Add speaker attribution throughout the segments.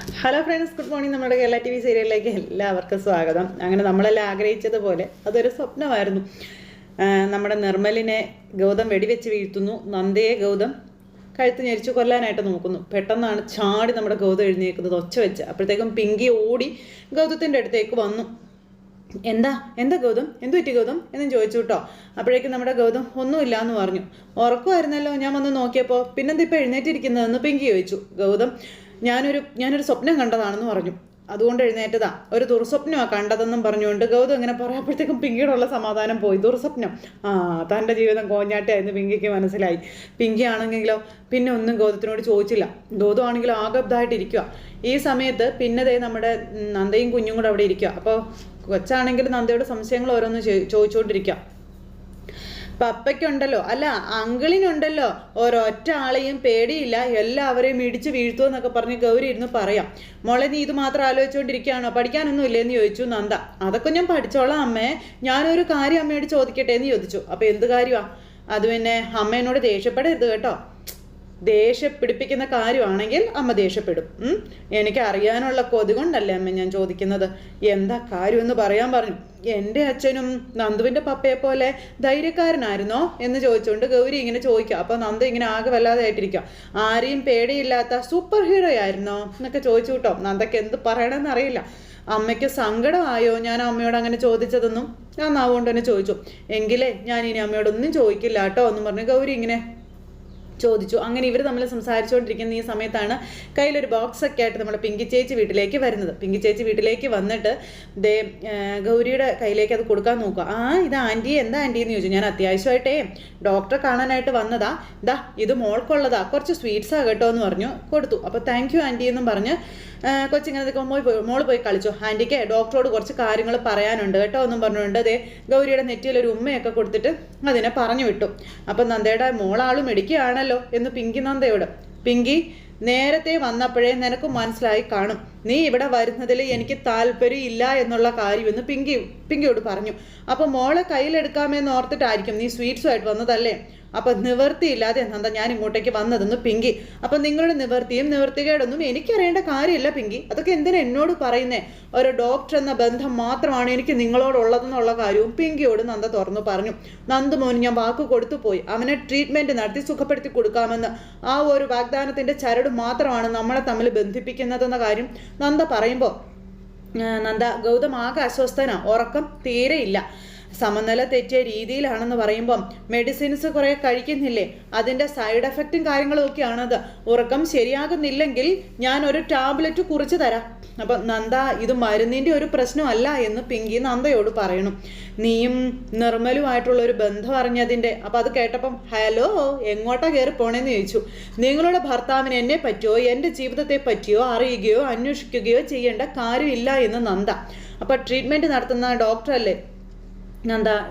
Speaker 1: Hello friends good morning നമ്മുടെ Kerala T V സീരിയലിലേക്ക് എല്ലാവർക്കും സ്വാഗതം. അങ്ങനെ നമ്മളെല്ലാം ആഗ്രഹിച്ചതുപോലെ അതൊരു സ്വപ്നമായിരുന്നു. നമ്മുടെ നിർമ്മലിനെ ഗൗതം വെടിവെച്ച് വീഴ്ത്തുന്നു. നന്ദയെ ഗൗതം കഴുത്ത് ഞെരിച്ച് കൊല്ലാനായിട്ട് നോക്കുന്നു. പെട്ടെന്നാണ് ചാടി നമ്മുടെ ഗൗതം എഴുന്നേക്കുന്നത് ഒച്ച വെച്ച്. അപ്പോഴത്തേക്കും പിങ്കി ഓടി ഗൗതത്തിന്റെ അടുത്തേക്ക് വന്നു. എന്താ? എന്താ ഗൗതം? എന്തു പറ്റി ഗൗതം? എന്നും ചോദിച്ചു കേട്ടോ. അപ്പോഴേക്കും നമ്മുടെ ഗൗതം ഒന്നുമില്ല എന്ന് പറഞ്ഞു. ഉറക്കമായിരുന്നല്ലോ. ഞാൻ വന്ന് നോക്കിയപ്പോൾ പിന്നെന്താ ഇപ്പം എഴുന്നേറ്റിരിക്കുന്നതെന്ന് പിങ്കി ചോദിച്ചു. ഗൗതം ഞാനൊരു ഞാനൊരു സ്വപ്നം കണ്ടതാണെന്ന് പറഞ്ഞു. അതുകൊണ്ട് എഴുന്നേറ്റതാ. ഒരു ദുർസ്വപ്നമാ കണ്ടതെന്നും പറഞ്ഞുകൊണ്ട് ഗൗതം ഇങ്ങനെ പറയുമ്പോഴത്തേക്കും പിങ്കിയോടുള്ള സമാധാനം പോയി. ദുർസ്വപ്നം. ആ തന്റെ ജീവിതം കോഞ്ഞാട്ടായിരുന്നു പിങ്കിക്ക് മനസ്സിലായി. പിങ്കി ആണെങ്കിലോ പിന്നെ ഒന്നും ഗൗതത്തിനോട് ചോദിച്ചില്ല. ഗൗതം ആണെങ്കിലും ആകബ്ദായിട്ടിരിക്കുക ഈ സമയത്ത് പിന്നതേ നമ്മുടെ നന്ദയും കുഞ്ഞും കൂടെ അവിടെ ഇരിക്കുക അപ്പോൾ കൊച്ചാണെങ്കിൽ നന്ദയോട് സംശയങ്ങൾ ഓരോന്ന് ചോദിച്ചുകൊണ്ടിരിക്കുക പപ്പയ്ക്കുണ്ടല്ലോ അല്ല അങ്കിളിനുണ്ടല്ലോ ഒരൊറ്റ ആളെയും പേടിയില്ല എല്ലാവരെയും ഇടിച്ച് വീഴ്ത്തു എന്നൊക്കെ പറഞ്ഞ് ഗൗരി ഇരുന്ന് പറയാം. മോളെ നീ ഇത് മാത്രം ആലോചിച്ചുകൊണ്ടിരിക്കുകയാണോ പഠിക്കാനൊന്നും ഇല്ലേന്ന് ചോദിച്ചു നന്ദ. അതൊക്കെ ഞാൻ പഠിച്ചോളാം അമ്മേ. ഞാനൊരു കാര്യം അമ്മയോട് ചോദിക്കട്ടെ എന്ന് ചോദിച്ചു. അപ്പോൾ എന്ത് കാര്യമാ അത് പിന്നെ അമ്മ എന്നോട് ദേഷ്യപ്പെടരുത് കേട്ടോ. ദേഷ്യം പിടിപ്പിക്കുന്ന കാര്യമാണെങ്കിൽ അമ്മ ദേഷ്യപ്പെടും. എനിക്ക് അറിയാനുള്ള കൊതി കൊണ്ടല്ലേ അമ്മ ഞാൻ ചോദിക്കുന്നത്? എന്താ കാര്യം എന്ന് പറയാൻ പറഞ്ഞു. എന്റെ അച്ഛനും നന്ദുവിന്റെ പപ്പയെ പോലെ ധൈര്യക്കാരനായിരുന്നോ എന്ന് ചോദിച്ചുകൊണ്ട് ഗൗരി ഇങ്ങനെ ചോദിക്കുക. അപ്പോൾ നന്ദു ഇങ്ങനെ ആകെ വല്ലാതെ ആയിട്ടിരിക്കുക. ആരെയും പേടിയില്ലാത്ത സൂപ്പർ ഹീറോ ആയിരുന്നോ എന്നൊക്കെ ചോദിച്ചു കേട്ടോ. നന്ദക്ക് എന്ത് പറയണമെന്ന് അറിയില്ല. അമ്മയ്ക്ക് സങ്കടമായോ ഞാൻ അമ്മയോട് അങ്ങനെ ചോദിച്ചതെന്നും ഞാൻ നാവുകൊണ്ട് തന്നെ ചോദിച്ചു. എങ്കിലേ ഞാൻ ഇനി അമ്മയോടൊന്നും ചോദിക്കില്ല കേട്ടോ എന്നും പറഞ്ഞ് ഗൗരി ഇങ്ങനെ ചോദിച്ചു. അങ്ങനെ ഇവർ തമ്മിൽ സംസാരിച്ചുകൊണ്ടിരിക്കുന്ന ഈ സമയത്താണ് കയ്യിലൊരു ബോക്സ് ഒക്കെ ആയിട്ട് നമ്മുടെ പിങ്കി ചേച്ചി വീട്ടിലേക്ക് വരുന്നത്. പിങ്കി ചേച്ചി വീട്ടിലേക്ക് വന്നിട്ട് ദേ ഗൗരിയുടെ കയ്യിലേക്ക് അത് കൊടുക്കാൻ നോക്കുക. ആ ഇത് ആന്റി എന്താ ആന്റി എന്ന് ചോദിച്ചു. ഞാൻ അത്യാവശ്യമായിട്ടേ ഡോക്ടറെ കാണാനായിട്ട് വന്നതാ. ദാ ഇത് മോൾക്കുള്ളതാ. കുറച്ച് സ്വീറ്റ്സാ കേട്ടോ എന്ന് പറഞ്ഞു. കൊടുത്തു. അപ്പോൾ താങ്ക് യു ആന്റി എന്നും പറഞ്ഞ് കൊച്ചിങ്ങനെ നിൽക്കുമ്പോൾ മോൾ പോയി മോൾ പോയി കളിച്ചു. ആന്റിക്ക് ഡോക്ടറോട് കുറച്ച് കാര്യങ്ങൾ പറയാനുണ്ട് കേട്ടോ എന്നും പറഞ്ഞുകൊണ്ട് അതേ ഗൗരിയുടെ നെറ്റിയിൽ ഒരു ഉമ്മയൊക്കെ കൊടുത്തിട്ട് അതിനെ പറഞ്ഞു വിട്ടു. അപ്പം നന്ദയുടെ മോളാളും ഇടിക്കുകയാണല്ലോ എന്ന് പിങ്കി നന്ദയോട്. പിങ്കി നേരത്തെ വന്നപ്പോഴേ നിനക്ക് മനസ്സിലായി കാണും. നീ ഇവിടെ വരുന്നതിൽ എനിക്ക് താല്പര്യം ഇല്ല എന്നുള്ള കാര്യമെന്ന് പിങ്കി പിങ്കിയോട് പറഞ്ഞു. അപ്പം മോളെ കയ്യിലെടുക്കാമെന്ന് ഓർത്തിട്ടായിരിക്കും നീ സ്വീറ്റ്സുമായിട്ട് വന്നതല്ലേ? അപ്പം നിവർത്തിയില്ലാതെ എന്താ ഞാൻ ഇങ്ങോട്ടേക്ക് വന്നതെന്ന് പിങ്കി. അപ്പം നിങ്ങളുടെ നിവർത്തിയും നിവർത്തികേടൊന്നും എനിക്കറിയേണ്ട കാര്യമില്ല പിങ്കി. അതൊക്കെ എന്തിനാ എന്നോട് പറയുന്നേ? ഒരു ഡോക്ടർ എന്ന ബന്ധം മാത്രമാണ് എനിക്ക് നിങ്ങളോടുള്ളതെന്നുള്ള കാര്യവും പിങ്കിയോട് നന്ദ തുറന്നു പറഞ്ഞു. നന്ദു മോന് ഞാൻ വാക്ക് കൊടുത്തു പോയി. അവനെ ട്രീറ്റ്മെന്റ് നടത്തി സുഖപ്പെടുത്തി കൊടുക്കാമെന്ന്. ആ ഒരു വാഗ്ദാനത്തിന്റെ ചരട് മാത്രമാണ് നമ്മളെ തമ്മിൽ ബന്ധിപ്പിക്കുന്നതെന്ന കാര്യം നന്ദ പറയുമ്പോൾ നന്ദ ഗൗതം ആകെ അസ്വസ്ഥന. ഉറക്കം തീരെയില്ല. സമനില തെറ്റിയ രീതിയിലാണെന്ന് പറയുമ്പം മെഡിസിൻസ് കുറേ കഴിക്കുന്നില്ലേ? അതിന്റെ സൈഡ് എഫക്റ്റും കാര്യങ്ങളും ഒക്കെ ആണത് ഉറക്കം ശരിയാകുന്നില്ലെങ്കിൽ ഞാൻ ഒരു ടാബ്ലറ്റ് കുറിച്ച് തരാം. അപ്പം നന്ദ ഇത് മരുന്നിന്റെ ഒരു പ്രശ്നമല്ല എന്ന് പിങ്കി നന്ദയോട് പറയണം. നീയും നിർമ്മലുമായിട്ടുള്ള ഒരു ബന്ധം അറിഞ്ഞതിന്റെ അപ്പം അത് കേട്ടപ്പം ഹലോ എങ്ങോട്ടാ കയറി പോണേന്ന് ചോദിച്ചു. നിങ്ങളുടെ ഭർത്താവിന് എന്നെ പറ്റിയോ എന്റെ ജീവിതത്തെ പറ്റിയോ അറിയുകയോ അന്വേഷിക്കുകയോ ചെയ്യേണ്ട കാര്യമില്ല എന്ന് നന്ദ. അപ്പം ട്രീറ്റ്മെന്റ് നടത്തുന്ന ഡോക്ടറല്ലേ എന്താ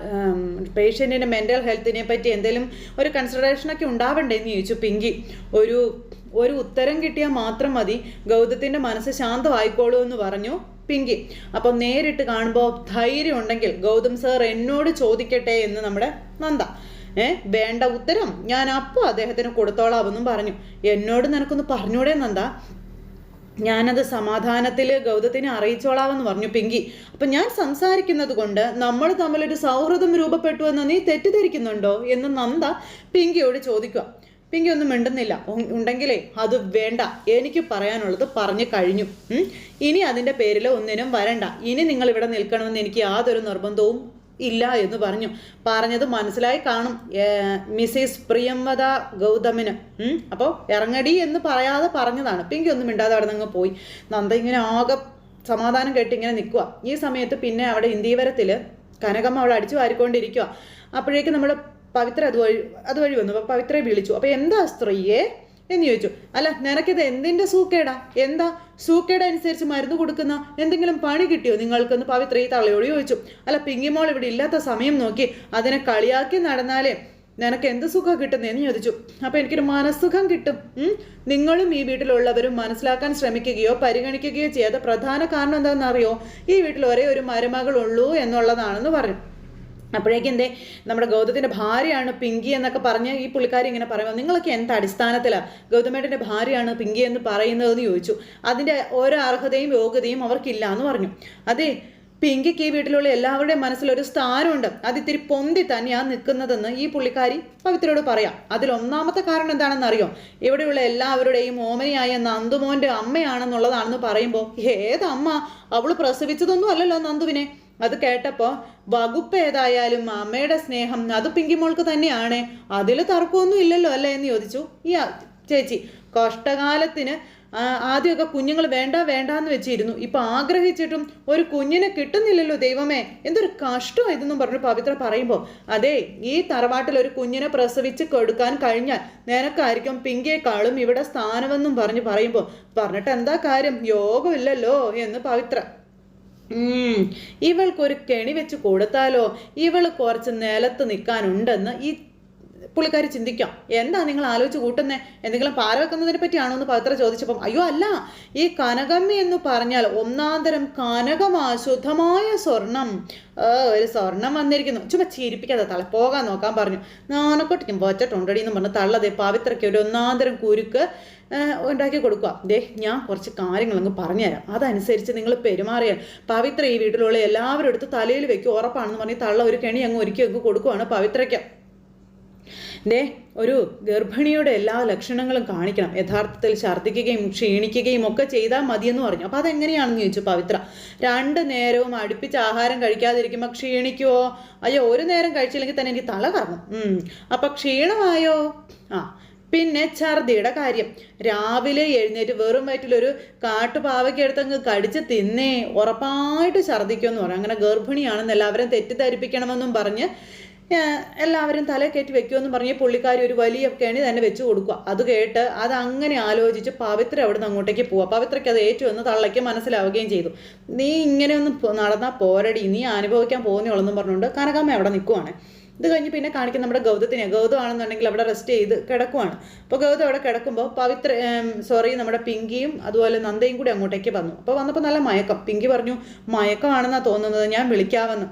Speaker 1: പേഷ്യന്റിന്റെ മെന്റൽ ഹെൽത്തിനെ പറ്റി എന്തെങ്കിലും ഒരു കൺസിഡറേഷനൊക്കെ ഉണ്ടാവണ്ടേ എന്ന് ചോദിച്ചു. പിങ്കി ഒരു ഒരു ഉത്തരം കിട്ടിയാൽ മാത്രം മതി. ഗൗതത്തിന്റെ മനസ്സ് ശാന്തമായിക്കോളൂ എന്ന് പറഞ്ഞു പിങ്കി. അപ്പം നേരിട്ട് കാണുമ്പോൾ ധൈര്യം ഉണ്ടെങ്കിൽ ഗൗതം സാർ എന്നോട് ചോദിക്കട്ടെ എന്ന് നമ്മുടെ നന്ദ. ഏ വേണ്ട ഉത്തരം. ഞാൻ അപ്പോൾ അദ്ദേഹത്തിന് കൊടുത്തോളാമെന്നും പറഞ്ഞു. എന്നോട് നിനക്കൊന്ന് പറഞ്ഞൂടെ നന്ദ? ഞാനത് സമാധാനത്തിൽ ഗൗതത്തിനെ അറിയിച്ചോളാമെന്ന് പറഞ്ഞു പിങ്കി. അപ്പം ഞാൻ സംസാരിക്കുന്നത് കൊണ്ട് നമ്മൾ തമ്മിലൊരു സൗഹൃദം രൂപപ്പെട്ടു എന്ന് നീ തെറ്റിദ്ധരിക്കുന്നുണ്ടോ എന്ന് നന്ദ പിങ്കിയോട് ചോദിക്കുക. പിങ്കി ഒന്നും മിണ്ടുന്നില്ല. ഉണ്ടെങ്കിലേ അത് വേണ്ട. എനിക്ക് പറയാനുള്ളത് പറഞ്ഞു കഴിഞ്ഞു. ഇനി അതിന്റെ പേരിൽ ഒന്നിനും വരണ്ട. ഇനി നിങ്ങൾ ഇവിടെ നിൽക്കണമെന്ന് എനിക്ക് യാതൊരു നിർബന്ധവും ഇല്ല എന്ന് പറഞ്ഞു. പറഞ്ഞത് മനസ്സിലായി കാണും. മിസ്സിസ് പ്രിയംവദ ഗൗതമിന്. അപ്പോൾ ഇറങ്ങടി എന്ന് പറയാതെ പറഞ്ഞതാണ്. പിങ്കി ഒന്നും മിണ്ടാതെ അവിടെ നിന്ന് പോയി. നന്ദ ഇങ്ങനെ ആകെ സമാധാനം കേട്ട് ഇങ്ങനെ നിൽക്കുക ഈ സമയത്ത് പിന്നെ അവിടെ ഇന്ദീവരത്തിൽ കനകമ്മ അവിടെ അടിച്ചു വാരിക്കൊണ്ടിരിക്കുക അപ്പോഴേക്ക് നമ്മൾ പവിത്ര അതുവഴി അതുവഴി വന്നു. അപ്പോൾ പവിത്രയെ വിളിച്ചു. അപ്പോൾ എന്താ സ്ത്രീയെ? എന്ന് ചോദിച്ചു. അല്ല നിനക്കിത് എന്തിന്റെ സൂക്കേടാ? എന്താ? സൂക്കേട അനുസരിച്ച് മരുന്ന് കൊടുക്കുന്ന എന്തെങ്കിലും പണി കിട്ടിയോ നിങ്ങൾക്കെന്ന് പവിത്ര ഈ തള്ളയോട് ചോദിച്ചു. അല്ല പിങ്കിമോൾ ഇവിടെ ഇല്ലാത്ത സമയം നോക്കി അതിനെ കളിയാക്കി നടന്നാലേ നിനക്ക് എന്ത് സുഖം കിട്ടുന്നതെന്ന് ചോദിച്ചു. അപ്പോൾ എനിക്കൊരു മനസ്സുഖം കിട്ടും. നിങ്ങളും ഈ വീട്ടിലുള്ളവരും മനസ്സിലാക്കാൻ ശ്രമിക്കുകയോ പരിഗണിക്കുകയോ ചെയ്യാത്ത പ്രധാന കാരണം എന്താണെന്നറിയോ? ഈ വീട്ടിൽ ഒരേ ഒരു മരുമകളുള്ളൂ എന്നുള്ളതാണെന്ന് പറഞ്ഞു അപ്പോഴേക്കും എന്തേ? നമ്മുടെ ഗൗതത്തിന്റെ ഭാര്യയാണ് പിങ്കി എന്നൊക്കെ പറഞ്ഞ് ഈ പുള്ളിക്കാരി ഇങ്ങനെ പറയുമ്പോൾ നിങ്ങളൊക്കെ എന്ത് അടിസ്ഥാനത്തിലാണ് ഗൗതമേട്ടന്റെ ഭാര്യയാണ് പിങ്കി എന്ന് പറയുന്നതെന്ന് ചോദിച്ചു. അതിന്റെ ഓരോ അർഹതയും യോഗ്യതയും അവർക്കില്ല എന്ന് പറഞ്ഞു. അതെ പിങ്കിക്ക് ഈ വീട്ടിലുള്ള എല്ലാവരുടെയും മനസ്സിലൊരു സ്ഥാനമുണ്ട്. അത് ഇത്തിരി പൊന്തി തന്നെയാണ് നിൽക്കുന്നതെന്ന് ഈ പുള്ളിക്കാരി പവിത്രയോട് പറയാം. അതിൽ ഒന്നാമത്തെ കാരണം എന്താണെന്ന് അറിയോ? ഇവിടെയുള്ള എല്ലാവരുടെയും ഓമനയായ നന്ദുമോന്റെ അമ്മയാണെന്നുള്ളതാണെന്ന് പറയുമ്പോൾ ഏതമ്മ അവൾ പ്രസവിച്ചതൊന്നും അല്ലല്ലോ നന്ദുവിനെ. അത് കേട്ടപ്പോൾ വകുപ്പ് ഏതായാലും അമ്മയുടെ സ്നേഹം അത് പിങ്കിമോൾക്ക് തന്നെയാണ്. അതിൽ തർക്കമൊന്നും ഇല്ലല്ലോ അല്ലേ? എന്ന് ചോദിച്ചു. ഈ ചേച്ചി കഷ്ടകാലത്തിന് ആദ്യമൊക്കെ കുഞ്ഞുങ്ങൾ വേണ്ട വേണ്ട എന്ന് വെച്ചിരുന്നു. ഇപ്പൊ ആഗ്രഹിച്ചിട്ടും ഒരു കുഞ്ഞിനെ കിട്ടുന്നില്ലല്ലോ ദൈവമേ. എന്തൊരു കഷ്ടം ഇതെന്നും പറഞ്ഞു പവിത്ര പറയുമ്പോൾ അതെ ഈ തറവാട്ടിൽ ഒരു കുഞ്ഞിനെ പ്രസവിച്ച് കൊടുക്കാൻ കഴിഞ്ഞാൽ നിനക്കായിരിക്കും പിങ്കിയെക്കാളും ഇവിടെ സ്ഥാനമെന്നും പറഞ്ഞു പറയുമ്പോൾ പറഞ്ഞിട്ട് എന്താ കാര്യം? യോഗമില്ലല്ലോ എന്ന് പവിത്ര ഇവൾക്കൊരു കെണി വെച്ച് കൊടുത്താലോ? ഇവൾ കുറച്ച് നിലത്ത് നിൽക്കാനുണ്ടെന്ന് ഈ പുള്ളിക്കാരി ചിന്തിക്കാം എന്താ നിങ്ങൾ ആലോചിച്ച് കൂട്ടുന്നത് എന്തെങ്കിലും പാര വെക്കുന്നതിനെ പറ്റിയാണോ എന്ന് പത്ര ചോദിച്ചപ്പം അയ്യോ അല്ല ഈ കനകമ്മി എന്ന് പറഞ്ഞാൽ ഒന്നാന്തരം കനകമാ ശുദ്ധമായ സ്വർണം. ഒരു സ്വർണം വന്നിരിക്കുന്നു. ചുമ്മാ ചിരിപ്പിക്കാതെ തള പോകാൻ നോക്കാൻ പറഞ്ഞു. നാണക്കൊട്ടിക്കും വച്ചിട്ടുണ്ടടി എന്ന് പറഞ്ഞ് തള്ളതെ പവിത്രയ്ക്ക് ഒരു ഒന്നാന്തരം കുരുക്ക് ഉണ്ടാക്കി കൊടുക്കുക. ദേ ഞാൻ കുറച്ച് കാര്യങ്ങളങ്ങ് പറഞ്ഞുതരാം. അതനുസരിച്ച് നിങ്ങൾ പെരുമാറിയാൽ പവിത്ര ഈ വീട്ടിലുള്ള എല്ലാവരും എടുത്ത് തലയിൽ വെക്കും ഉറപ്പാണെന്ന് പറഞ്ഞ് തള്ള ഒരു കെണി അങ്ങ് ഒരുക്കി അങ്ങ് കൊടുക്കുവാണ് പവിത്രയ്ക്ക്. ദേ ഒരു ഗർഭിണിയുടെ എല്ലാ ലക്ഷണങ്ങളും കാണിക്കണം. യഥാർത്ഥത്തിൽ ഛർദ്ദിക്കുകയും ക്ഷീണിക്കുകയും ഒക്കെ ചെയ്താൽ മതിയെന്ന് പറഞ്ഞു. അപ്പോൾ അതെങ്ങനെയാണെന്ന് ചോദിച്ചു പവിത്ര. രണ്ട് നേരവും അടുപ്പിച്ച് ആഹാരം കഴിക്കാതിരിക്കുമ്പോൾ ക്ഷീണിക്കുമോ അയ്യോ ഒരു നേരം കഴിച്ചില്ലെങ്കിൽ തന്നെ എനിക്ക് തല കറങ്ങും. അപ്പം ക്ഷീണമായോ? ആ. പിന്നെ ഛർദിയുടെ കാര്യം. രാവിലെ എഴുന്നേറ്റ് വെറും വയറ്റിലൊരു കാട്ടുപാവയ്ക്കെടുത്തങ്ങ് കടിച്ച് തിന്നേ. ഉറപ്പായിട്ട് ഛർദിക്കുമെന്ന് പറഞ്ഞു. അങ്ങനെ ഗർഭിണിയാണെന്ന് എല്ലാവരും തെറ്റിദ്ധരിപ്പിക്കണമെന്നും പറഞ്ഞ് എല്ലാവരും തല കയറ്റി വെക്കുമെന്ന് പറഞ്ഞ് പുള്ളിക്കാരി ഒരു വലിയ കെണി തന്നെ വെച്ച് കൊടുക്കുക. അത് കേട്ട് അത് അങ്ങനെ ആലോചിച്ച് പവിത്ര അവിടുന്ന് അങ്ങോട്ടേക്ക് പോവുക പവിത്രയ്ക്ക് അത് ഏറ്റുവെന്ന് തള്ളയ്ക്ക് മനസ്സിലാവുകയും ചെയ്തു. നീ ഇങ്ങനെ ഒന്ന് നടന്നാ പോരടി. നീ അനുഭവിക്കാൻ പോകുന്നോളെന്നും പറഞ്ഞുകൊണ്ട് കനകമ്മ അവിടെ നിൽക്കുവാണ്. ഇത് കഴിഞ്ഞ് പിന്നെ കാണിക്കുന്ന നമ്മുടെ ഗൗതത്തിനെ ഗൗതമാണെന്നുണ്ടെങ്കിൽ അവിടെ റെസ്റ്റ് ചെയ്ത് കിടക്കുവാണ്. അപ്പോൾ ഗൗതം അവിടെ കിടക്കുമ്പോൾ പവിത്ര സോറി നമ്മുടെ പിങ്കിയും അതുപോലെ നന്ദയും കൂടി അങ്ങോട്ടേക്ക് വന്നു. അപ്പോൾ വന്നപ്പോൾ നല്ല മയക്കം. പിങ്കി പറഞ്ഞു മയക്കമാണെന്നാണ് തോന്നുന്നത്. ഞാൻ വിളിക്കാമെന്ന്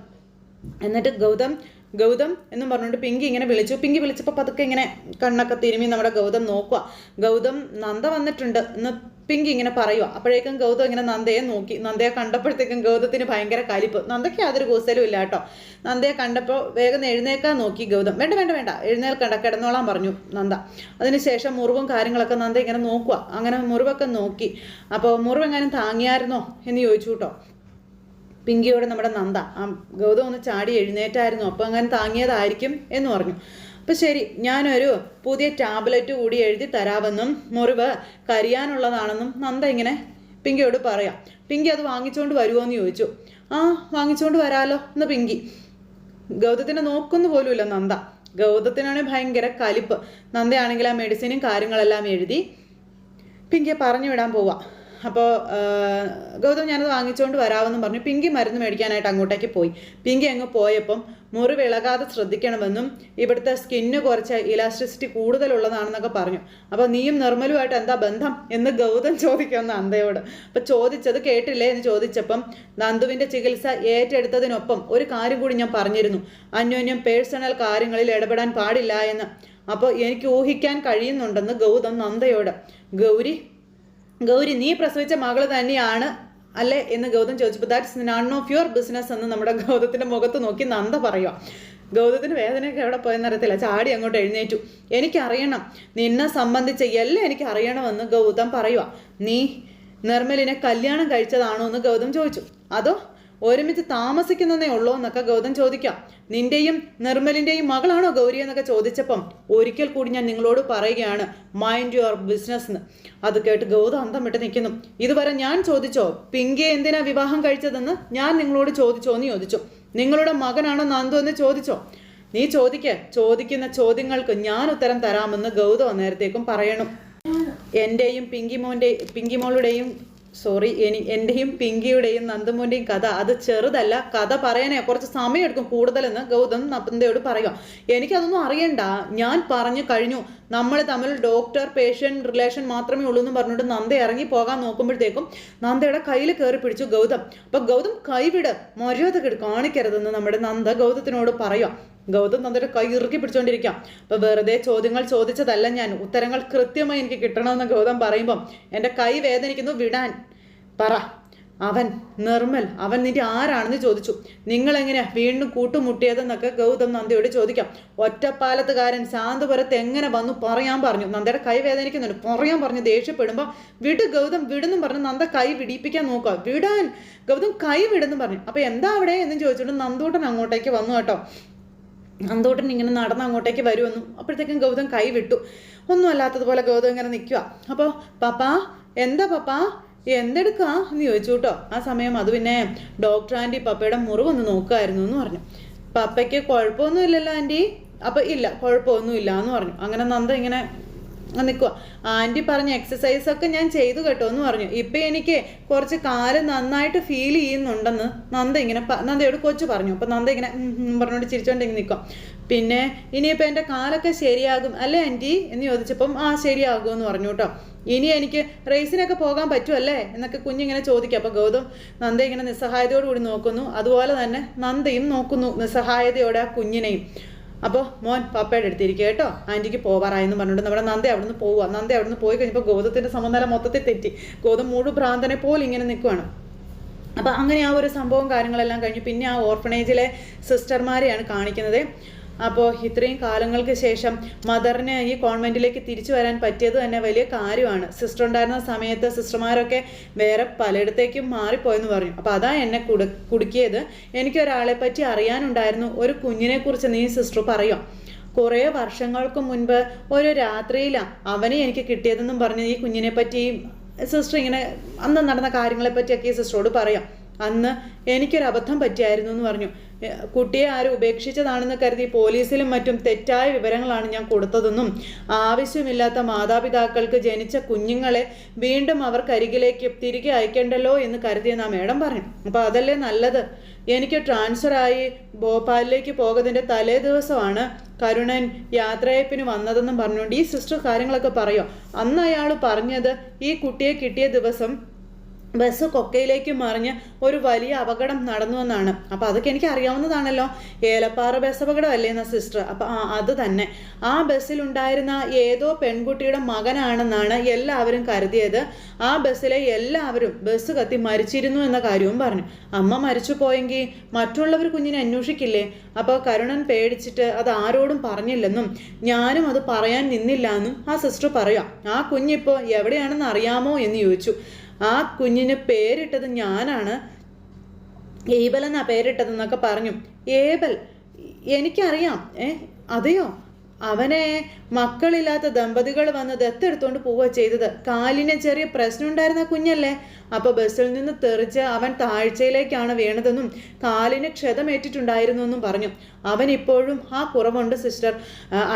Speaker 1: എന്നിട്ട് ഗൗതം ഗൗതം എന്നും പറഞ്ഞുകൊണ്ട് പിങ്കി ഇങ്ങനെ വിളിച്ചു. പിങ്കി വിളിച്ചപ്പോൾ പതുക്കെ ഇങ്ങനെ കണ്ണൊക്കെ തിരുമി നമ്മുടെ ഗൗതം നോക്കുക ഗൗതം നന്ദ വന്നിട്ടുണ്ട് എന്ന് പിങ്കി ഇങ്ങനെ പറയുക അപ്പോഴേക്കും ഗൗതം ഇങ്ങനെ നന്ദയെ നോക്കി. നന്ദയെ കണ്ടപ്പോഴത്തേക്കും ഗൗതത്തിന് ഭയങ്കര കലിപ്പ്. നന്ദയ്ക്ക് യാതൊരു കൂസലും ഇല്ല കേട്ടോ. നന്ദയെ കണ്ടപ്പോൾ വേഗം എഴുന്നേക്കാൻ നോക്കി ഗൗതം. വേണ്ട വേണ്ട വേണ്ട. എഴുന്നേൽക്കണ്ട. കിടന്നോളാൻ പറഞ്ഞു നന്ദ. അതിനുശേഷം മുറിവും കാര്യങ്ങളൊക്കെ നന്ദ ഇങ്ങനെ നോക്കുക അങ്ങനെ മുറിവൊക്കെ നോക്കി. അപ്പോൾ മുറിവെങ്ങാനും താങ്ങിയായിരുന്നോ എന്ന് ചോദിച്ചു കേട്ടോ. പിങ്കിയോട് നമ്മുടെ നന്ദ ആ ഗൗതം ഒന്ന് ചാടി എഴുന്നേറ്റായിരുന്നു അപ്പോൾ അങ്ങനെ താങ്ങിയതായിരിക്കും എന്ന് പറഞ്ഞു. അപ്പം ശരി ഞാനൊരു പുതിയ ടാബ്ലറ്റ് കൂടി എഴുതി തരാമെന്നും മുറിവ് കരിയാനുള്ളതാണെന്നും നന്ദ ഇങ്ങനെ പിങ്കിയോട് പറയാം. പിങ്കി അത് വാങ്ങിച്ചുകൊണ്ട് വരുമോ എന്ന് ചോദിച്ചു. ആ വാങ്ങിച്ചുകൊണ്ട് വരാമല്ലോ എന്ന് പിങ്കി. ഗൗതത്തിനെ നോക്കുന്നു പോലുമില്ല നന്ദ. ഗൗതത്തിനാണെങ്കിൽ ഭയങ്കര കലിപ്പ്. നന്ദയാണെങ്കിൽ ആ മെഡിസിനും കാര്യങ്ങളെല്ലാം എഴുതി പിങ്കിയെ പറഞ്ഞു വിടാൻ പോവാ. അപ്പോൾ ഗൗതം ഞാനത് വാങ്ങിച്ചുകൊണ്ട് വരാമെന്നും പറഞ്ഞു. പിങ്കി മരുന്ന് മേടിക്കാനായിട്ട് അങ്ങോട്ടേക്ക് പോയി. പിങ്കി അങ്ങ് പോയപ്പം മുറി വിളകാതെ ശ്രദ്ധിക്കണമെന്നും ഇവിടുത്തെ സ്കിന്ന് കുറച്ച് ഇലാസ്റ്റിസിറ്റി കൂടുതലുള്ളതാണെന്നൊക്കെ പറഞ്ഞു. അപ്പോൾ നീയും നിർമ്മലുമായിട്ട് എന്താ ബന്ധം എന്ന് ഗൗതം ചോദിക്കുന്ന അന്തയോട്. അപ്പോൾ ചോദിച്ചത് കേട്ടില്ലേ എന്ന് ചോദിച്ചപ്പം നന്ദുവിന്റെ ചികിത്സ ഏറ്റെടുത്തതിനൊപ്പം ഒരു കാര്യം കൂടി ഞാൻ പറഞ്ഞിരുന്നു. അന്യോന്യം പേഴ്സണൽ കാര്യങ്ങളിൽ ഇടപെടാൻ പാടില്ല എന്ന്. അപ്പോൾ എനിക്ക് ഊഹിക്കാൻ കഴിയുന്നുണ്ടെന്ന് ഗൗതം നന്ദയോട്. ഗൗരി ഗൗരി നീ പ്രസവിച്ച മകൾ തന്നെയാണ് അല്ലേ എന്ന് ഗൗതം ചോദിച്ചപ്പോൾ that's none of your business എന്ന് നമ്മുടെ ഗൗതത്തിന്റെ മുഖത്ത് നോക്കി നന്ദ പറയുക ഗൗതത്തിന് വേദനയൊക്കെ എവിടെ പോയെന്ന് അറിയത്തില്ല. ചാടി അങ്ങോട്ട് എഴുന്നേറ്റു. എനിക്കറിയണം. നിന്നെ സംബന്ധിച്ച എല്ലാം എനിക്ക് അറിയണമെന്ന് ഗൗതം പറയുക നീ നിർമ്മലിനെ കല്യാണം കഴിച്ചതാണോ എന്ന് ഗൗതം ചോദിച്ചു. അതോ ഒരുമിച്ച് താമസിക്കുന്നതേ ഉള്ളൂ എന്നൊക്കെ ഗൗതം ചോദിക്കാം. നിന്റെയും നിർമ്മലിന്റെയും മകളാണോ ഗൗരി എന്നൊക്കെ ചോദിച്ചപ്പം ഒരിക്കൽ കൂടി ഞാൻ നിങ്ങളോട് പറയുകയാണ് മൈൻഡ് യുവർ ബിസിനസ് എന്ന്. അത് കേട്ട് ഗൗതം അന്തം വിട്ട് നിൽക്കുന്നു. ഇതുവരെ ഞാൻ ചോദിച്ചോ? പിങ്കെ എന്തിനാ വിവാഹം കഴിച്ചതെന്ന് ഞാൻ നിങ്ങളോട് ചോദിച്ചോ എന്ന് ചോദിച്ചു. നിങ്ങളുടെ മകനാണോ നന്ദു എന്ന് ചോദിച്ചോ? നീ ചോദിക്ക. ചോദിക്കുന്ന ചോദ്യങ്ങൾക്ക് ഞാൻ ഉത്തരം തരാമെന്ന് ഗൗതം നേരത്തേക്കും പറയണം. എന്റെയും പിങ്കിമോന്റെ പിങ്കിമോളുടെയും സോറി എനി എന്റെയും പിങ്കിയുടെയും നന്ദമോന്റെയും കഥ. അത് ചെറുതല്ല കഥ പറയാനേ. കുറച്ച് സമയം എടുക്കും കൂടുതലെന്ന് ഗൗതം നപ്പന്തയോട് പറയുക. എനിക്കതൊന്നും അറിയണ്ട. ഞാൻ പറഞ്ഞു കഴിഞ്ഞു. നമ്മൾ തമ്മിൽ ഡോക്ടർ പേഷ്യന്റ് റിലേഷൻ മാത്രമേ ഉള്ളൂ എന്ന് പറഞ്ഞിട്ട് നന്ദ ഇറങ്ങി പോകാൻ നോക്കുമ്പോഴത്തേക്കും നന്ദയുടെ കയ്യിൽ കയറി പിടിച്ചു ഗൗതം. അപ്പോൾ ഗൗതം കൈവിട് മര്യാദ കാണിക്കരുതെന്ന് നമ്മുടെ നന്ദ ഗൗതത്തിനോട് പറയുക. ഗൗതം നന്ദയുടെ കൈ ഇറുക്കി പിടിച്ചോണ്ടിരിക്കാം. അപ്പൊ വെറുതെ ചോദ്യങ്ങൾ ചോദിച്ചതല്ല ഞാൻ. ഉത്തരങ്ങൾ കൃത്യമായി എനിക്ക് കിട്ടണമെന്ന് ഗൗതം പറയുമ്പം എന്റെ കൈ വേദനിക്കുന്നു. വിടാൻ. പറ. അവൻ നിർമ്മൽ. അവൻ നിന്റെ ആരാണെന്ന് ചോദിച്ചു. നിങ്ങൾ എങ്ങനെയാ വീണ്ടും കൂട്ടുമുട്ടിയതെന്നൊക്കെ ഗൗതം നന്ദിയോട് ചോദിക്കാം. ഒറ്റപ്പാലത്തുകാരൻ ശാന്തപുരത്ത് എങ്ങനെ വന്നു പറയാൻ പറഞ്ഞു. നന്ദയുടെ കൈ വേദനിക്കുന്നുണ്ട്. പറയാൻ പറഞ്ഞു. ദേഷ്യപ്പെടുമ്പോൾ വിട് ഗൗതം വിടുന്നും പറഞ്ഞു. നന്ദ കൈ വിടിപ്പിക്കാൻ നോക്കുക. വിടാൻ. ഗൗതം കൈ വിടുന്നു പറഞ്ഞു. അപ്പൊ എന്താ അവിടെ? എന്നും ചോദിച്ചുകൊണ്ട് നന്ദൂട്ടൻ അങ്ങോട്ടേക്ക് വന്നു കേട്ടോ. അന്തോട്ടൻ ഇങ്ങനെ നടന്ന് അങ്ങോട്ടേക്ക് വരുമെന്നും അപ്പോഴത്തേക്കും ഗൗതം കൈ വിട്ടു. ഒന്നും അല്ലാത്തതുപോലെ ഗൗതം ഇങ്ങനെ നിൽക്കുക അപ്പോൾ പപ്പാ എന്താ പപ്പാ? എന്തെടുക്കാ? എന്ന് ചോദിച്ചു കേട്ടോ. ആ സമയം അത് പിന്നെ ഡോക്ടർ ആന്റി പപ്പയുടെ മുറിവൊന്ന് നോക്കുമായിരുന്നു എന്ന് പറഞ്ഞു. പപ്പയ്ക്ക് കുഴപ്പമൊന്നുമില്ലല്ലോ ആന്റി അപ്പം ഇല്ല കുഴപ്പമൊന്നുമില്ല എന്ന് പറഞ്ഞു. അങ്ങനെ നന്ദ ഇങ്ങനെ നിൽക്കുക ആന്റി പറഞ്ഞ എക്സസൈസ് ഒക്കെ ഞാൻ ചെയ്തു കേട്ടോ എന്ന് പറഞ്ഞു. ഇപ്പം എനിക്ക് കുറച്ച് കാൽ നന്നായിട്ട് ഫീൽ ചെയ്യുന്നുണ്ടെന്ന് നന്ദ ഇങ്ങനെ നന്ദയോട് കൊച്ചു പറഞ്ഞു. അപ്പം നന്ദ ഇങ്ങനെ പറഞ്ഞുകൊണ്ട് ചിരിച്ചോണ്ട് ഇങ്ങനെ നിൽക്കും പിന്നെ ഇനിയിപ്പോൾ എന്റെ കാലൊക്കെ ശരിയാകും അല്ലേ ആന്റി എന്ന് ചോദിച്ചപ്പം ആ ശരിയാകും എന്ന് പറഞ്ഞു കേട്ടോ. ഇനി എനിക്ക് റേസിനൊക്കെ പോകാൻ പറ്റുമല്ലേ എന്നൊക്കെ കുഞ്ഞിങ്ങനെ ചോദിക്കും. അപ്പോൾ ഗൗതം നന്ദ ഇങ്ങനെ നിസ്സഹായതയോടുകൂടി നോക്കുന്നു. അതുപോലെ തന്നെ നന്ദയും നോക്കുന്നു നിസ്സഹായതയോടെ ആ കുഞ്ഞിനെയും. അപ്പോൾ മോൻ പപ്പയുടെ അടുത്തിരിക്കുക കേട്ടോ. ആന്റിക്ക് പോവാറായെന്ന് പറഞ്ഞിട്ട് നമ്മുടെ നന്ദ അവിടുന്ന് പോവുക നന്ദ അവിടുന്ന് പോയി കഴിഞ്ഞപ്പോൾ ഗോതത്തിന്റെ സമനില മൊത്തത്തിൽ തെറ്റി. ഗോതം മുഴു ഭ്രാന്തനെ പോലെ ഇങ്ങനെ നിൽക്കുകയാണ് അപ്പോൾ അങ്ങനെ ആ ഒരു സംഭവം കാര്യങ്ങളെല്ലാം കഴിഞ്ഞു പിന്നെ ആ ഓർഫണേജിലെ സിസ്റ്റർമാരെയാണ് കാണിക്കുന്നത്. അപ്പോൾ ഇത്രയും കാലങ്ങൾക്ക് ശേഷം മദറിന് ഈ കോൺവെന്റിലേക്ക് തിരിച്ചു വരാൻ പറ്റിയത് തന്നെ വലിയ കാര്യമാണ്. സിസ്റ്റർ ഉണ്ടായിരുന്ന സമയത്ത് സിസ്റ്റർമാരൊക്കെ വേറെ പലയിടത്തേക്കും മാറിപ്പോയെന്ന് പറഞ്ഞു. അപ്പോൾ അതാ എന്നെ കുടു കുടുക്കിയത്. എനിക്കൊരാളെ പറ്റി അറിയാനുണ്ടായിരുന്നു. ഒരു കുഞ്ഞിനെക്കുറിച്ച് നീ സിസ്റ്റർ പറയാം? കുറേ വർഷങ്ങൾക്ക് മുൻപ് ഒരു രാത്രിയിലാണ് അവനെ എനിക്ക് കിട്ടിയതെന്നും പറഞ്ഞ് ഈ കുഞ്ഞിനെ പറ്റി സിസ്റ്റർ ഇങ്ങനെ അന്ന് നടന്ന കാര്യങ്ങളെ പറ്റിയൊക്കെ ഈ സിസ്റ്ററോട് പറയാം. അന്ന് എനിക്കൊരു അബദ്ധം പറ്റിയായിരുന്നു എന്ന് പറഞ്ഞു. കുട്ടിയെ ആരും ഉപേക്ഷിച്ചതാണെന്ന് കരുതി പോലീസിലും മറ്റും തെറ്റായ വിവരങ്ങളാണ് ഞാൻ കൊടുത്തതെന്നും ആവശ്യമില്ലാത്ത മാതാപിതാക്കൾക്ക് ജനിച്ച കുഞ്ഞുങ്ങളെ വീണ്ടും അവർക്കരികിലേക്ക് തിരികെ അയക്കേണ്ടല്ലോ എന്ന് കരുതിയെന്ന് ആ മേഡം പറഞ്ഞു. അപ്പോൾ അതല്ലേ നല്ലത്? എനിക്ക് ട്രാൻസ്ഫറായി ഭോപ്പാലിലേക്ക് പോകുന്നതിന്റെ തലേ ദിവസമാണ് കരുണൻ യാത്രയപ്പിന് വന്നതെന്നും പറഞ്ഞുകൊണ്ട് ഈ സിസ്റ്റർ കാര്യങ്ങളൊക്കെ പറയോ. അന്ന് അയാൾ പറഞ്ഞത് ഈ കുട്ടിയെ കിട്ടിയ ദിവസം ബസ് കൊക്കയിലേക്ക് മറിഞ്ഞ് ഒരു വലിയ അപകടം നടന്നുവെന്നാണ്. അപ്പോൾ അതൊക്കെ എനിക്ക് അറിയാവുന്നതാണല്ലോ. ഏലപ്പാറ ബസ് എന്ന സിസ്റ്റർ? അപ്പോൾ ആ അത് തന്നെ. ആ ബസ്സിലുണ്ടായിരുന്ന ഏതോ പെൺകുട്ടിയുടെ മകനാണെന്നാണ് എല്ലാവരും കരുതിയത്. ആ ബസ്സിലെ എല്ലാവരും ബസ് കത്തി മരിച്ചിരുന്നു എന്ന കാര്യവും പറഞ്ഞു. അമ്മ മരിച്ചു പോയെങ്കിൽ മറ്റുള്ളവർ കുഞ്ഞിനെ അന്വേഷിക്കില്ലേ? അപ്പോൾ കരുണൻ പേടിച്ചിട്ട് അത് ആരോടും പറഞ്ഞില്ലെന്നും ഞാനും അത് പറയാൻ നിന്നില്ല എന്നും ആ സിസ്റ്റർ പറയാം. ആ കുഞ്ഞിപ്പോൾ എവിടെയാണെന്ന് അറിയാമോ എന്ന് ചോദിച്ചു. ആ കുഞ്ഞിന് പേരിട്ടത് ഞാനാണ്. ഏബൽ എന്നാ പേരിട്ടതെന്നൊക്കെ പറഞ്ഞു. ഏബൽ എനിക്കറിയാം. ഏ അതെയോ? അവനെ മക്കളില്ലാത്ത ദമ്പതികൾ വന്ന് ദത്തെടുത്തോണ്ട് പോവുക ചെയ്തത്. കാലിന് ചെറിയ പ്രശ്നം ഉണ്ടായിരുന്ന കുഞ്ഞല്ലേ? അപ്പോൾ ബസ്സിൽ നിന്ന് തെറിച്ച് അവൻ താഴ്ചയിലേക്കാണ് വീണതെന്നും കാലിന് ക്ഷതമേറ്റിട്ടുണ്ടായിരുന്നു എന്നും പറഞ്ഞു. അവൻ ഇപ്പോഴും ആ കുറവുണ്ട് സിസ്റ്റർ.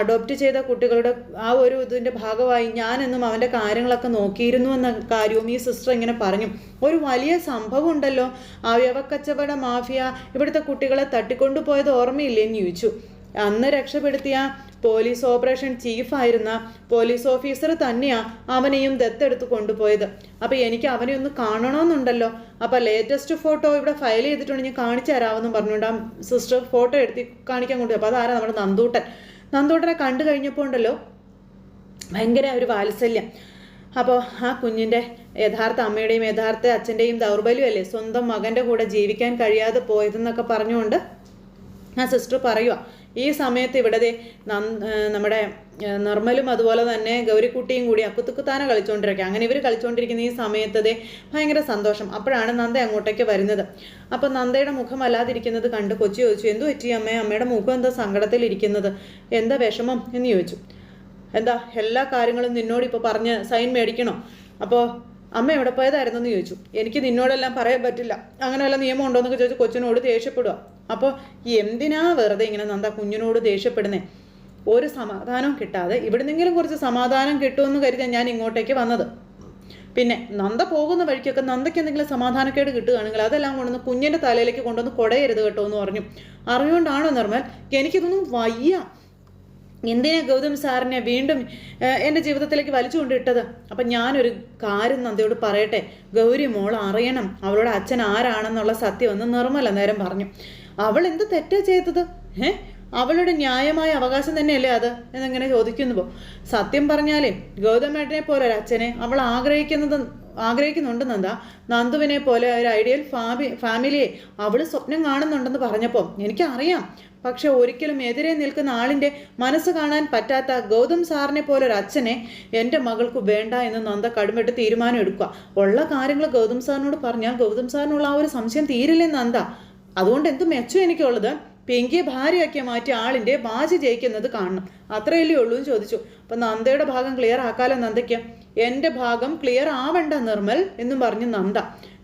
Speaker 1: അഡോപ്റ്റ് ചെയ്ത കുട്ടികളുടെ ആ ഒരു ഇതിന്റെ ഭാഗമായി ഞാനെന്നും അവന്റെ കാര്യങ്ങളൊക്കെ നോക്കിയിരുന്നു എന്ന കാര്യവും ഈ സിസ്റ്റർ ഇങ്ങനെ പറഞ്ഞു. ഒരു വലിയ സംഭവം ഉണ്ടല്ലോ. അവയവക്കച്ചവട മാഫിയ ഇവിടുത്തെ കുട്ടികളെ തട്ടിക്കൊണ്ടുപോയത് ഓർമ്മയില്ലേന്ന് ചോദിച്ചു. അന്ന് രക്ഷപ്പെടുത്തിയ പോലീസ് ഓപ്പറേഷൻ ചീഫായിരുന്ന പോലീസ് ഓഫീസർ തന്നെയാണ് അവനെയും ദത്തെടുത്ത് കൊണ്ടുപോയത്. അപ്പോൾ എനിക്ക് അവനെ ഒന്ന് കാണണമെന്നുണ്ടല്ലോ. അപ്പോൾ ലേറ്റസ്റ്റ് ഫോട്ടോ ഇവിടെ ഫയൽ ചെയ്തിട്ടുണ്ടെങ്കിൽ കാണിച്ചു തരാമെന്ന് പറഞ്ഞുകൊണ്ട് ആ സിസ്റ്റർ ഫോട്ടോ എടുത്ത് കാണിക്കാൻ കൊണ്ടു അപ്പോൾ അതാരാ നമ്മുടെ നന്ദൂട്ടൻ. നന്ദൂട്ടനെ കണ്ടു കഴിഞ്ഞപ്പോൾ ഉണ്ടല്ലോ ഭയങ്കര ഒരു വാത്സല്യം. അപ്പോൾ ആ കുഞ്ഞിന്റെ യഥാർത്ഥ അമ്മയുടെയും യഥാർത്ഥ അച്ഛന്റെയും ദൗർബല്യമല്ലേ? സ്വന്തം മകന്റെ കൂടെ ജീവിക്കാൻ കഴിയാതെ പോയതെന്നൊക്കെ പറഞ്ഞുകൊണ്ട് ആ സിസ്റ്റർ പറയുക ഈ സമയത്ത് ഇവിടെ നമ്മുടെ നിർമ്മലും അതുപോലെ തന്നെ ഗൗരിക്കുട്ടിയും കൂടി അക്കുത്തുക്കുത്താന കളിച്ചുകൊണ്ടിരിക്കുക അങ്ങനെ ഇവർ കളിച്ചുകൊണ്ടിരിക്കുന്ന ഈ സമയത്തതേ ഭയങ്കര സന്തോഷം. അപ്പോഴാണ് നന്ദ അങ്ങോട്ടേക്ക് വരുന്നത്. അപ്പോൾ നന്ദയുടെ മുഖം അല്ലാതിരിക്കുന്നത് കണ്ട് കൊച്ചു ചോദിച്ചു എന്തു പറ്റി അമ്മേ? അമ്മയുടെ മുഖം എന്താ സങ്കടത്തിലിരിക്കുന്നത്? എന്താ വിഷമം? എന്ന് ചോദിച്ചു. എന്താ എല്ലാ കാര്യങ്ങളും നിന്നോട് ഇപ്പോൾ പറഞ്ഞ് സൈൻ മേടിക്കണോ? അപ്പോൾ അമ്മ എവിടെ പോയതായിരുന്നു എന്ന് ചോദിച്ചു. എനിക്ക് നിന്നോടെല്ലാം പറയാൻ പറ്റില്ല. അങ്ങനെ വല്ല നിയമം ഉണ്ടോ എന്നൊക്കെ ചോദിച്ചു കൊച്ചിനോട് ദേഷ്യപ്പെടുക അപ്പോൾ എന്തിനാ വെറുതെ ഇങ്ങനെ നന്ദ കുഞ്ഞിനോട് ദേഷ്യപ്പെടുന്നേ? ഒരു സമാധാനം കിട്ടാതെ ഇവിടുന്നെങ്കിലും കുറച്ച് സമാധാനം കിട്ടുമെന്ന് കരുതി ഞാൻ ഇങ്ങോട്ടേക്ക് വന്നത്. പിന്നെ നന്ദ പോകുന്ന വഴിക്കൊക്കെ നന്ദയ്ക്ക് എന്തെങ്കിലും സമാധാനക്കേട് കിട്ടുകയാണെങ്കിൽ അതെല്ലാം കൊണ്ടുവന്ന് കുഞ്ഞിന്റെ തലയിലേക്ക് കൊണ്ടുവന്ന് കൊടയരുത് കേട്ടോ എന്ന് പറഞ്ഞു. അറിഞ്ഞുകൊണ്ടാണോ നിർമ്മൽ? എനിക്കിതൊന്നും വയ്യ. എന്തിനാ ഗൗതം സാറിനെ വീണ്ടും ഏഹ്, എന്റെ ജീവിതത്തിലേക്ക് വലിച്ചു കൊണ്ടിട്ടത് അപ്പം ഞാനൊരു കാര്യം നന്ദിയോട് പറയട്ടെ. ഗൗരി മോൾ അറിയണം അവളുടെ അച്ഛൻ ആരാണെന്നുള്ള സത്യം ഒന്ന് നിർമ്മല നേരം പറഞ്ഞു. അവൾ എന്ത് തെറ്റാ ചെയ്തത്? ഏ അവളുടെ ന്യായമായ അവകാശം തന്നെയല്ലേ അത്? എന്നിങ്ങനെ ചോദിക്കുന്നു പോ. സത്യം പറഞ്ഞാലേ ഗൗതമേട്ടനെ പോലെ ഒരു അച്ഛനെ അവൾ ആഗ്രഹിക്കുന്നത് ആഗ്രഹിക്കുന്നുണ്ട് നന്ദ. നന്ദുവിനെ പോലെ ഒരു ഐഡിയൽ ഫാമി ഫാമിലിയെ അവൾ സ്വപ്നം കാണുന്നുണ്ടെന്ന് പറഞ്ഞപ്പോൾ എനിക്കറിയാം. പക്ഷെ ഒരിക്കലും എതിരെ നിൽക്കുന്ന ആളിന്റെ മനസ്സ് കാണാൻ പറ്റാത്ത ഗൗതം സാറിനെ പോലെ ഒരു അച്ഛനെ എന്റെ മകൾക്ക് വേണ്ട എന്ന് നന്ദ കടുമെട്ട് തീരുമാനം എടുക്കുക. ഉള്ള കാര്യങ്ങൾ ഗൗതം സാറിനോട് പറഞ്ഞാൽ ഗൗതം സാറിനുള്ള ആ ഒരു സംശയം തീരില്ലേ നന്ദ? അതുകൊണ്ട് എന്ത് മെച്ചം എനിക്കുള്ളത്? പിങ്കിയെ ഭാര്യയാക്കി മാറ്റി ആളിന്റെ വാജി ജയിക്കുന്നത് കാണണം. അത്രയല്ലേ ഉള്ളൂ എന്ന് ചോദിച്ചു. അപ്പം നന്ദയുടെ ഭാഗം ക്ലിയർ ആക്കാലോ നന്ദയ്ക്ക്? എന്റെ ഭാഗം ക്ലിയർ ആവണ്ട നിർമ്മൽ എന്നും പറഞ്ഞു നന്ദ.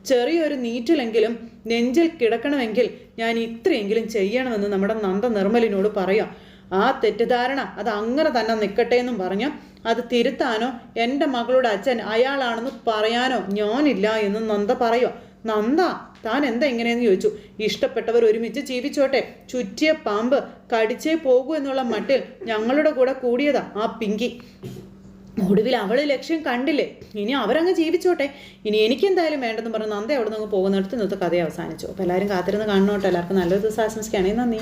Speaker 1: ചെറിയൊരു നീറ്റിലെങ്കിലും നെഞ്ചിൽ കിടക്കണമെങ്കിൽ ഞാൻ ഇത്രയെങ്കിലും ചെയ്യണമെന്ന് നമ്മുടെ നന്ദ നിർമ്മലിനോട് പറയാം. ആ തെറ്റിദ്ധാരണ അത് അങ്ങനെ തന്നെ നിൽക്കട്ടെ എന്നും പറഞ്ഞ് അത് തിരുത്താനോ എന്റെ മകളുടെ അച്ഛൻ അയാളാണെന്ന് പറയാനോ ഞാനില്ല എന്ന് നന്ദ പറയോ നന്ദ താൻ എന്താ ഇങ്ങനെയെന്ന് ചോദിച്ചു. ഇഷ്ടപ്പെട്ടവർ ഒരുമിച്ച് ജീവിച്ചോട്ടെ. ചുറ്റിയ പാമ്പ് കടിച്ചേ പോകൂ എന്നുള്ള മട്ടിൽ ഞങ്ങളുടെ കൂടെ കൂടിയതാ ആ പിങ്കി. ഒടുവിൽ അവൾ ലക്ഷ്യം കണ്ടില്ലേ? ഇനി അവരങ്ങ് ജീവിച്ചോട്ടെ. ഇനി എനിക്കെന്തായാലും വേണ്ടെന്ന് പറഞ്ഞ് നന്ദി അവിടെ നിന്ന് പോകുന്നിടത്ത് ഇന്നത്തെ കഥ അവസാനിച്ചു. അപ്പോൾ എല്ലാവരും കാത്തിരുന്ന് കാണണോട്ടെ. എല്ലാവർക്കും നല്ലൊരു ദിവസം ആശംസിക്കുകയാണെങ്കിൽ നന്ദി.